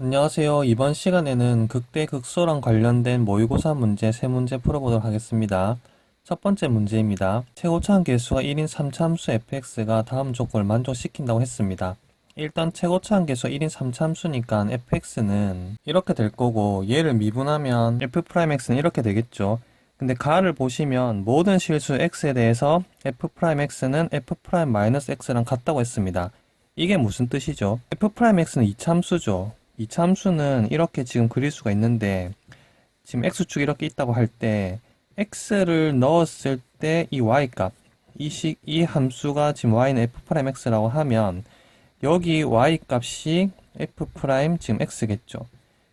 안녕하세요. 이번 시간에는 극대 극소랑 관련된 모의고사 문제 세 문제 풀어보도록 하겠습니다. 첫 번째 문제입니다. 최고차항 계수가 1인 3참수 fx가 다음 조건을 만족시킨다고 했습니다. 일단 최고차항 계수가 1인 3참수니까 fx는 이렇게 될 거고 얘를 미분하면 f'x는 이렇게 되겠죠. 근데 가를 보시면 모든 실수 x에 대해서 f'x는 f'-x랑 같다고 했습니다. 이게 무슨 뜻이죠? f'x는 이참수죠. 이 참수는 이렇게 지금 그릴 수가 있는데 지금 x축 이렇게 있다고 할 때 x를 넣었을 때 이 y값 이 식, 이 함수가 지금 y는 f'x라고 하면 여기 y 값이 f' 지금 x겠죠.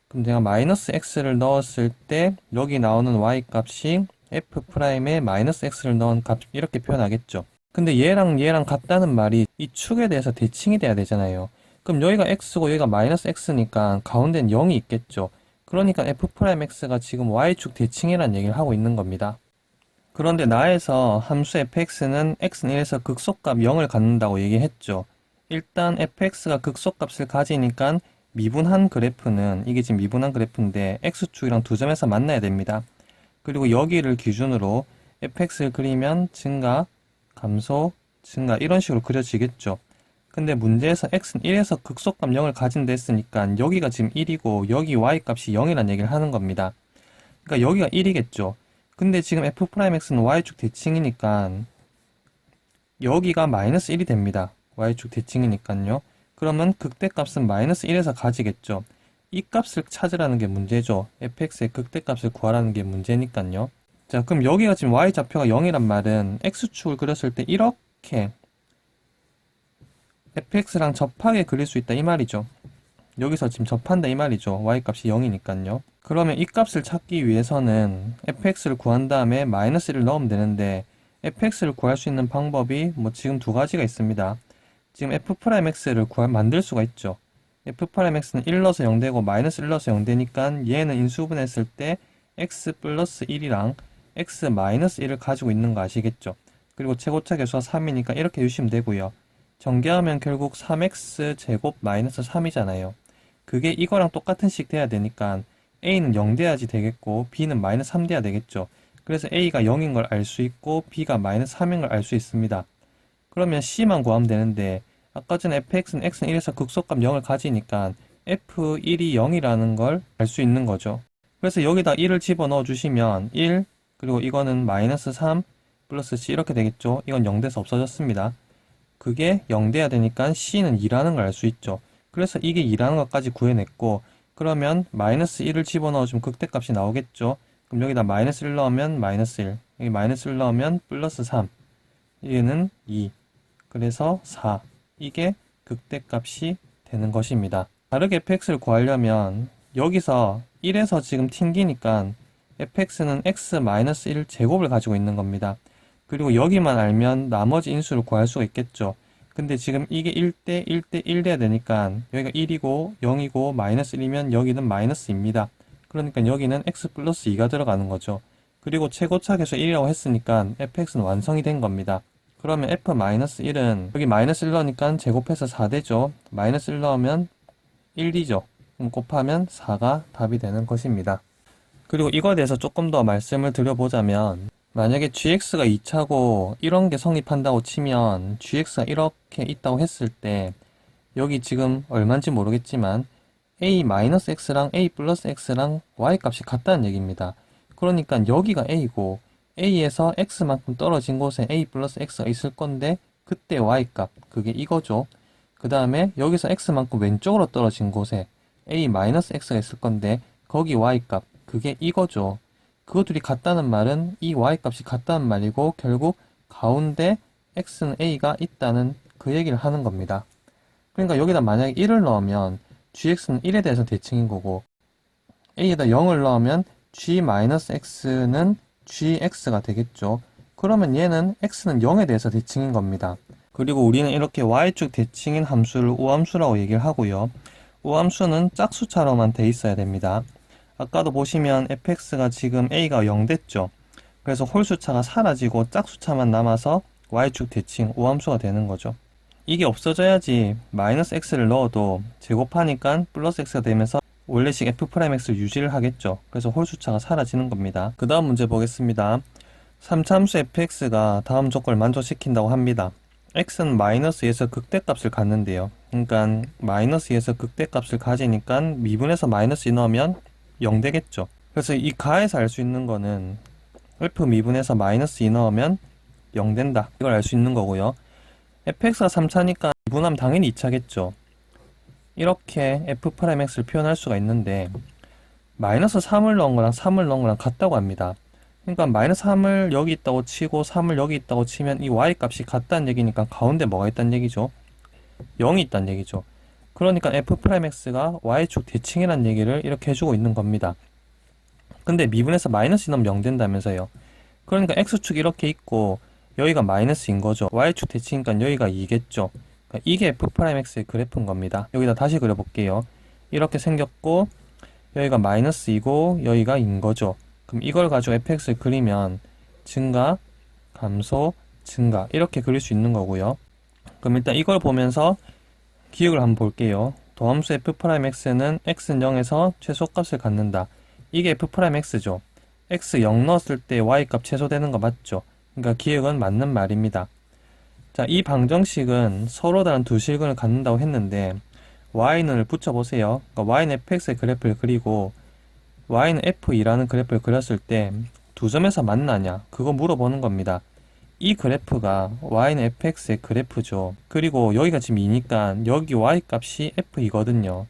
그럼 내가 마이너스 x를 넣었을 때 여기 나오는 y 값이 f'에 마이너스 x를 넣은 값 이렇게 표현하겠죠. 근데 얘랑 얘랑 같다는 말이 이 축에 대해서 대칭이 돼야 되잖아요. 그럼 여기가 x고 여기가 마이너스 x니까 가운데는 0이 있겠죠. 그러니까 f'x가 지금 y축 대칭이라는 얘기를 하고 있는 겁니다. 그런데 나에서 함수 fx는 x는 1에서 극소값 0을 갖는다고 얘기했죠. 일단 fx가 극소값을 가지니까 미분한 그래프는 이게 지금 미분한 그래프인데 x축이랑 두 점에서 만나야 됩니다. 그리고 여기를 기준으로 fx를 그리면 증가, 감소, 증가 이런 식으로 그려지겠죠. 근데 문제에서 x는 1에서 극소값 0을 가진다 했으니까 여기가 지금 1이고 여기 y 값이 0이라는 얘기를 하는 겁니다. 그러니까 여기가 1이겠죠. 근데 지금 f'x는 y축 대칭이니까 여기가 마이너스 1이 됩니다. y축 대칭이니까요. 그러면 극대값은 마이너스 1에서 가지겠죠. 이 값을 찾으라는 게 문제죠. fx의 극대값을 구하라는 게 문제니까요. 자, 그럼 여기가 지금 y좌표가 0이란 말은 x축을 그렸을 때 이렇게 fx랑 접하게 그릴 수 있다 이 말이죠. 여기서 지금 접한다 이 말이죠. y값이 0이니까요. 그러면 이 값을 찾기 위해서는 fx를 구한 다음에 마이너스 1을 넣으면 되는데 fx를 구할 수 있는 방법이 뭐 지금 두 가지가 있습니다. 지금 f'x를 구할 만들 수가 있죠. f'x는 1 넣어서 0되고 마이너스 1 넣어서 0되니까 얘는 인수분했을 때 x 플러스 1이랑 x 마이너스 1을 가지고 있는 거 아시겠죠? 그리고 최고차 계수가 3이니까 이렇게 주시면 되고요. 전개하면 결국 3x 제곱 마이너스 3이잖아요. 그게 이거랑 똑같은 식 돼야 되니까 a는 0 돼야지 되겠고 b는 마이너스 3 돼야 되겠죠. 그래서 a가 0인 걸 알 수 있고 b가 마이너스 3인 걸 알 수 있습니다. 그러면 c만 구하면 되는데 아까 전에 fx는 x는 1에서 극소값 0을 가지니까 f1이 0이라는 걸 알 수 있는 거죠. 그래서 여기다 1을 집어넣어 주시면 1 그리고 이거는 마이너스 3 플러스 c 이렇게 되겠죠. 이건 0 돼서 없어졌습니다. 그게 0 돼야 되니까 C는 2라는 걸 알 수 있죠. 그래서 이게 2라는 것까지 구해냈고 그러면 마이너스 1을 집어넣어주면 극대값이 나오겠죠. 그럼 여기다 마이너스 1 넣으면 마이너스 1 여기 마이너스 1 넣으면 플러스 3 얘는 2 그래서 4 이게 극대값이 되는 것입니다. 다르게 fx를 구하려면 여기서 1에서 지금 튕기니까 fx는 x-1 제곱을 가지고 있는 겁니다. 그리고 여기만 알면 나머지 인수를 구할 수가 있겠죠. 근데 지금 이게 1대 1대 1 돼야 되니까 여기가 1이고 0이고 마이너스 1이면 여기는 마이너스입니다. 그러니까 여기는 x 플러스 2가 들어가는 거죠. 그리고 최고차 계수 1이라고 했으니까 fx는 완성이 된 겁니다. 그러면 f 마이너스 1은 여기 마이너스 1 넣으니까 제곱해서 4 되죠. 마이너스 1 넣으면 1이죠. 그럼 곱하면 4가 답이 되는 것입니다. 그리고 이거에 대해서 조금 더 말씀을 드려보자면 만약에 gx가 2차고 이런 게 성립한다고 치면 gx가 이렇게 있다고 했을 때 여기 지금 얼마인지 모르겠지만 a-x랑 a 플러스 x랑 y 값이 같다는 얘기입니다. 그러니까 여기가 a고 a에서 x만큼 떨어진 곳에 a 플러스 x가 있을 건데 그때 y 값 그게 이거죠. 그 다음에 여기서 x만큼 왼쪽으로 떨어진 곳에 a 마이너스 x가 있을 건데 거기 y 값 그게 이거죠. 그것들이 같다는 말은 이 y값이 같다는 말이고 결국 가운데 x는 a가 있다는 그 얘기를 하는 겁니다. 그러니까 여기다 만약에 1을 넣으면 gx는 1에 대해서 대칭인 거고 a에다 0을 넣으면 g-x는 gx가 되겠죠. 그러면 얘는 x는 0에 대해서 대칭인 겁니다. 그리고 우리는 이렇게 y축 대칭인 함수를 우함수라고 얘기를 하고요. 우함수는 짝수차로만 돼 있어야 됩니다. 아까도 보시면 fx가 지금 a가 0 됐죠. 그래서 홀수차가 사라지고 짝수차만 남아서 y축 대칭 우함수가 되는 거죠. 이게 없어져야지 마이너스 x를 넣어도 제곱하니까 플러스 x가 되면서 원래식 f'x를 유지를 하겠죠. 그래서 홀수차가 사라지는 겁니다. 그 다음 문제 보겠습니다. 3참수 fx가 다음 조건을 만족시킨다고 합니다. x는 마이너스 2에서 극대값을 갖는데요. 그러니까 마이너스 2에서 극대값을 가지니까 미분에서 마이너스 2 넣으면 0 되겠죠. 그래서 이 가에서 알 수 있는 거는 f 미분에서 마이너스 2 넣으면 0 된다. 이걸 알 수 있는 거고요. fx가 3차니까 미분하면 당연히 2차겠죠. 이렇게 f'x를 표현할 수가 있는데 마이너스 3을 넣은 거랑 3을 넣은 거랑 같다고 합니다. 그러니까 마이너스 3을 여기 있다고 치고 3을 여기 있다고 치면 이 y 값이 같다는 얘기니까 가운데 뭐가 있다는 얘기죠? 0이 있다는 얘기죠. 그러니까 f'x가 y축 대칭이라는 얘기를 이렇게 해주고 있는 겁니다. 근데 미분에서 마이너스 넣으면 0 된다면서요. 그러니까 x축 이렇게 있고 여기가 마이너스인 거죠. y축 대칭이니까 여기가 2겠죠. 그러니까 이게 f'x의 그래프인 겁니다. 여기다 다시 그려볼게요. 이렇게 생겼고 여기가 마이너스이고 여기가 인 거죠. 그럼 이걸 가지고 fx를 그리면 증가, 감소, 증가 이렇게 그릴 수 있는 거고요. 그럼 일단 이걸 보면서 기억을 한번 볼게요. 도함수 f'x는 x는 0에서 최소값을 갖는다. 이게 f'x죠. x 0 넣었을 때 y값 최소되는 거 맞죠? 그러니까 기억은 맞는 말입니다. 자, 이 방정식은 서로 다른 두 실근을 갖는다고 했는데 y는을 붙여보세요. 그러니까 y는 fx의 그래프를 그리고 y는 f2라는 그래프를 그렸을 때 두 점에서 만나냐? 그거 물어보는 겁니다. 이 그래프가 y는 fx의 그래프죠. 그리고 여기가 지금 2니까 여기 y 값이 f2거든요.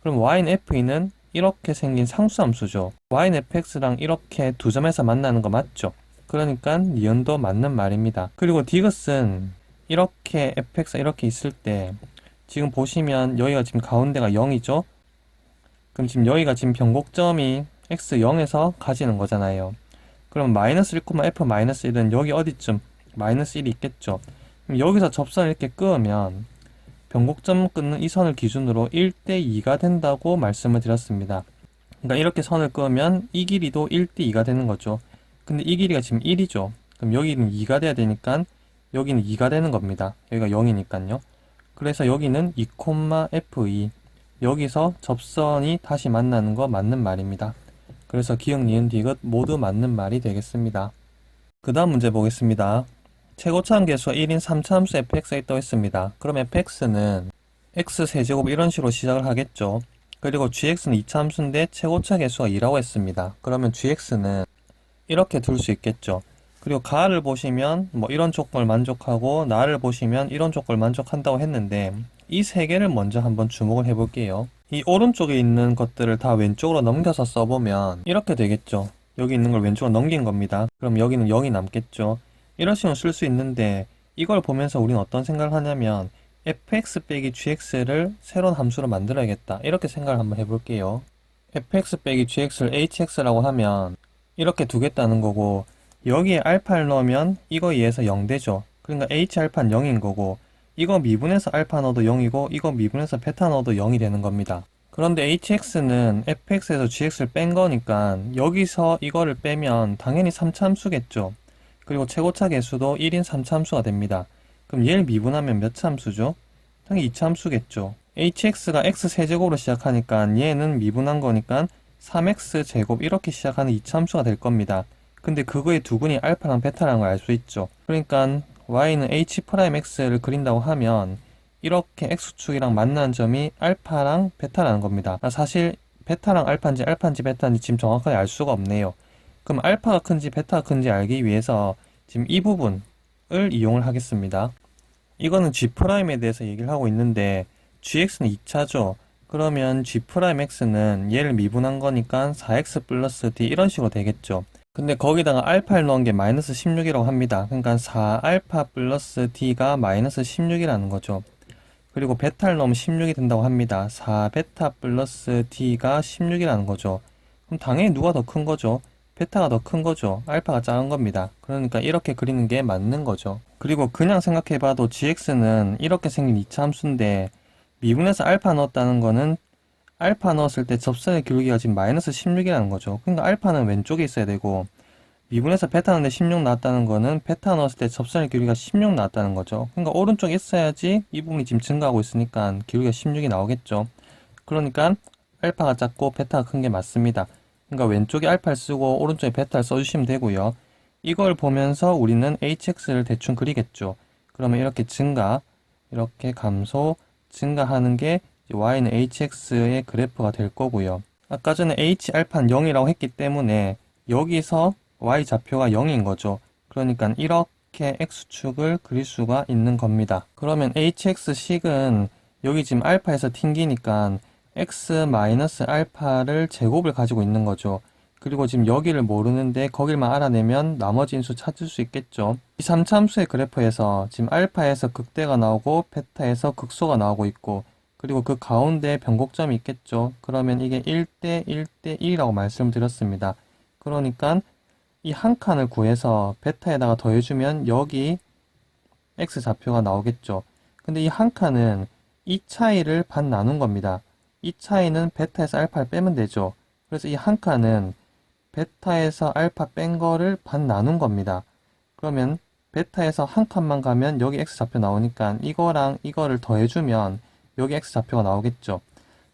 그럼 y는 f2는 이렇게 생긴 상수함수죠. y는 fx랑 이렇게 두 점에서 만나는 거 맞죠? 그러니까 니은도 맞는 말입니다. 그리고 디귿은 이렇게 fx가 이렇게 있을 때 지금 보시면 여기가 지금 가운데가 0이죠? 그럼 지금 여기가 지금 변곡점이 x 0에서 가지는 거잖아요. 그럼 마이너스 1, f 마이너스 1은 여기 어디쯤 마이너스 1이 있겠죠. 여기서 접선을 이렇게 끄면 변곡점 끊는 이 선을 기준으로 1대 2가 된다고 말씀을 드렸습니다. 그러니까 이렇게 선을 끄면 이 길이도 1대 2가 되는 거죠. 근데 이 길이가 지금 1이죠. 그럼 여기는 2가 돼야 되니까 여기는 2가 되는 겁니다. 여기가 0이니까요. 그래서 여기는 2,f2 여기서 접선이 다시 만나는 거 맞는 말입니다. 그래서 기억, 니은, 디귿 모두 맞는 말이 되겠습니다. 그 다음 문제 보겠습니다. 최고차함 계수가 1인 3차함수 fx가 있다고 했습니다. 그럼 fx는 x 세제곱 이런 식으로 시작을 하겠죠. 그리고 gx는 2차함수인데 최고차 계수가 2라고 했습니다. 그러면 gx는 이렇게 둘 수 있겠죠. 그리고 가를 보시면 뭐 이런 조건을 만족하고 나를 보시면 이런 조건을 만족한다고 했는데 이 세 개를 먼저 한번 주목을 해볼게요. 이 오른쪽에 있는 것들을 다 왼쪽으로 넘겨서 써보면 이렇게 되겠죠. 여기 있는 걸 왼쪽으로 넘긴 겁니다. 그럼 여기는 0이 남겠죠. 이런 식으로 쓸 수 있는데 이걸 보면서 우리는 어떤 생각을 하냐면 fx 빼기 gx를 새로운 함수로 만들어야겠다. 이렇게 생각을 한번 해볼게요. fx 빼기 gx를 hx라고 하면 이렇게 두겠다는 거고 여기에 알파를 넣으면 이거 2에서 0 되죠. 그러니까 h 알파는 0인 거고 이거 미분해서 알파 넣어도 0이고 이거 미분해서 베타 넣어도 0이 되는 겁니다. 그런데 hx는 fx에서 gx를 뺀 거니까 여기서 이거를 빼면 당연히 3차함수겠죠. 그리고 최고차 계수도 1인 3차함수가 됩니다. 그럼 얘를 미분하면 몇 차함수죠? 당연히 2차함수겠죠. hx가 x 세제곱으로 시작하니까 얘는 미분한 거니까 3x 제곱 이렇게 시작하는 2차함수가 될 겁니다. 근데 그거의 두근이 알파랑 베타라는 걸 알 수 있죠. 그러니까 y는 h'x를 그린다고 하면 이렇게 x축이랑 만나는 점이 알파랑 베타라는 겁니다. 아, 사실 베타랑 알파인지 알파인지 베타인지 지금 정확하게 알 수가 없네요. 그럼 알파가 큰지 베타가 큰지 알기 위해서 지금 이 부분을 이용을 하겠습니다. 이거는 g'에 대해서 얘기를 하고 있는데 gx는 2차죠. 그러면 g'x는 얘를 미분한 거니까 4x 플러스 d 이런 식으로 되겠죠. 근데 거기다가 알파를 넣은 게 마이너스 16이라고 합니다. 그러니까 4알파 플러스 d가 마이너스 16이라는 거죠. 그리고 베타를 넣으면 16이 된다고 합니다. 4베타 플러스 d가 16이라는 거죠. 그럼 당연히 누가 더 큰 거죠? 베타가 더 큰 거죠. 알파가 작은 겁니다. 그러니까 이렇게 그리는 게 맞는 거죠. 그리고 그냥 생각해봐도 gx는 이렇게 생긴 2차 함수인데 미분해서 알파 넣었다는 거는 알파 넣었을 때 접선의 기울기가 지금 마이너스 16이라는 거죠. 그러니까 알파는 왼쪽에 있어야 되고 미분에서 베타 넣는데 16 나왔다는 거는 베타 넣었을 때 접선의 기울기가 16 나왔다는 거죠. 그러니까 오른쪽에 있어야지 이 부분이 지금 증가하고 있으니까 기울기가 16이 나오겠죠. 그러니까 알파가 작고 베타가 큰 게 맞습니다. 그러니까 왼쪽에 알파를 쓰고 오른쪽에 베타를 써주시면 되고요. 이걸 보면서 우리는 hx를 대충 그리겠죠. 그러면 이렇게 증가, 이렇게 감소, 증가하는 게 y는 hx의 그래프가 될 거고요. 아까 전에 h 알파는 0이라고 했기 때문에 여기서 y 좌표가 0인 거죠. 그러니까 이렇게 x축을 그릴 수가 있는 겁니다. 그러면 hx식은 여기 지금 알파에서 튕기니까 x 마이너스 알파를 제곱을 가지고 있는 거죠. 그리고 지금 여기를 모르는데 거길만 알아내면 나머지 인수 찾을 수 있겠죠. 이 3참수의 그래프에서 지금 알파에서 극대가 나오고 베타에서 극소가 나오고 있고 그리고 그 가운데 변곡점이 있겠죠. 그러면 이게 1대 1대 1이라고 말씀드렸습니다. 그러니까 이 한 칸을 구해서 베타에다가 더해주면 여기 x 좌표가 나오겠죠. 근데 이 한 칸은 이 차이를 반 나눈 겁니다. 이 차이는 베타에서 알파를 빼면 되죠. 그래서 이 한 칸은 베타에서 알파 뺀 거를 반 나눈 겁니다. 그러면 베타에서 한 칸만 가면 여기 x 좌표 나오니까 이거랑 이거를 더해주면 여기 x 좌표가 나오겠죠.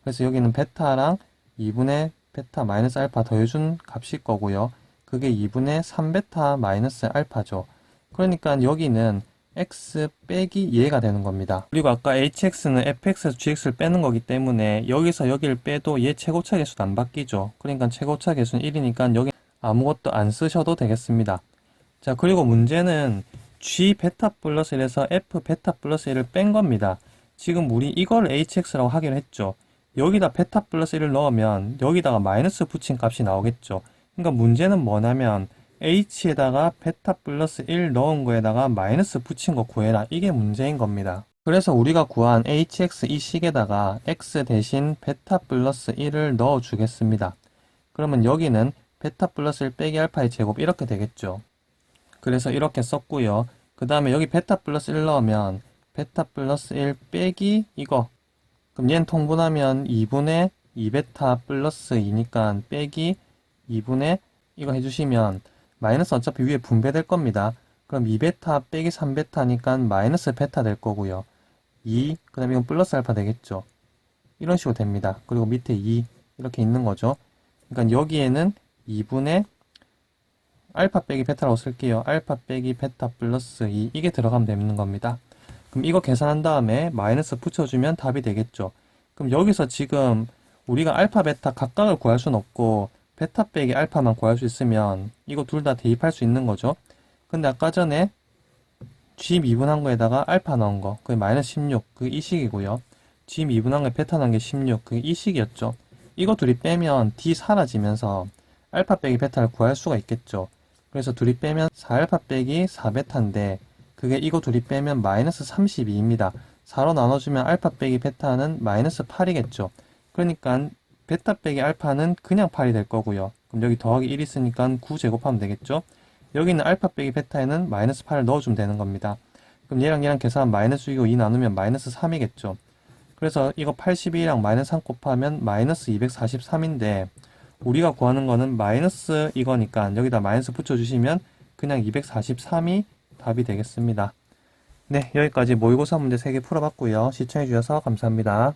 그래서 여기는 베타랑 2분의 베타 마이너스 알파 더해준 값일 거고요. 그게 2분의 3베타 마이너스 알파죠. 그러니까 여기는 x 빼기 얘가 되는 겁니다. 그리고 아까 hx는 fx에서 gx를 빼는 거기 때문에 여기서 여기를 빼도 얘 최고차 계수는 안 바뀌죠. 그러니까 최고차 계수는 1이니까 여기 아무것도 안 쓰셔도 되겠습니다. 자, 그리고 문제는 g 베타 플러스 1에서 f 베타 플러스 1을 뺀 겁니다. 지금 우리 이걸 hx라고 하기로 했죠. 여기다 베타 플러스 1을 넣으면 여기다가 마이너스 붙인 값이 나오겠죠. 그러니까 문제는 뭐냐면 h에다가 베타 플러스 1 넣은 거에다가 마이너스 붙인 거 구해라. 이게 문제인 겁니다. 그래서 우리가 구한 hx 이 식에다가 x 대신 베타 플러스 1을 넣어 주겠습니다. 그러면 여기는 베타 플러스 1 빼기 알파의 제곱 이렇게 되겠죠. 그래서 이렇게 썼고요. 그 다음에 여기 베타 플러스 1 넣으면 베타 플러스 1 빼기 이거 그럼 얘는 통분하면 2분의 2베타 플러스 2니까 빼기 2분의 이거 해주시면 마이너스 어차피 위에 분배될 겁니다. 그럼 2베타 빼기 3베타니까 마이너스 베타 될 거고요. 2, 그 다음에 이건 플러스 알파 되겠죠. 이런 식으로 됩니다. 그리고 밑에 2 이렇게 있는 거죠. 그러니까 여기에는 2분의 알파 빼기 베타라고 쓸게요. 알파 빼기 베타 플러스 2 이게 들어가면 되는 겁니다. 그럼 이거 계산한 다음에 마이너스 붙여주면 답이 되겠죠. 그럼 여기서 지금 우리가 알파 베타 각각을 구할 수는 없고 베타 빼기 알파만 구할 수 있으면 이거 둘 다 대입할 수 있는 거죠. 근데 아까 전에 G 미분한 거에다가 알파 넣은 거 그게 마이너스 16 그게 이 식이고요. G 미분한 거에 베타 넣은 게 16 그게 이 식이었죠. 이거 둘이 빼면 D 사라지면서 알파 빼기 베타를 구할 수가 있겠죠. 그래서 둘이 빼면 4알파 빼기 4베타인데 그게 이거 둘이 빼면 마이너스 32입니다. 4로 나눠주면 알파 빼기 베타는 마이너스 8이겠죠. 그러니까 베타 빼기 알파는 그냥 8이 될 거고요. 그럼 여기 더하기 1 있으니까 9 제곱하면 되겠죠. 여기는 알파 빼기 베타에는 마이너스 8을 넣어주면 되는 겁니다. 그럼 얘랑 얘랑 계산하면 마이너스 6이고 2 나누면 마이너스 3이겠죠. 그래서 이거 82랑 마이너스 3 곱하면 마이너스 243인데 우리가 구하는 거는 마이너스 이거니까 여기다 마이너스 붙여주시면 그냥 243이 답이 되겠습니다. 네, 여기까지 모의고사 문제 3개 풀어봤고요. 시청해주셔서 감사합니다.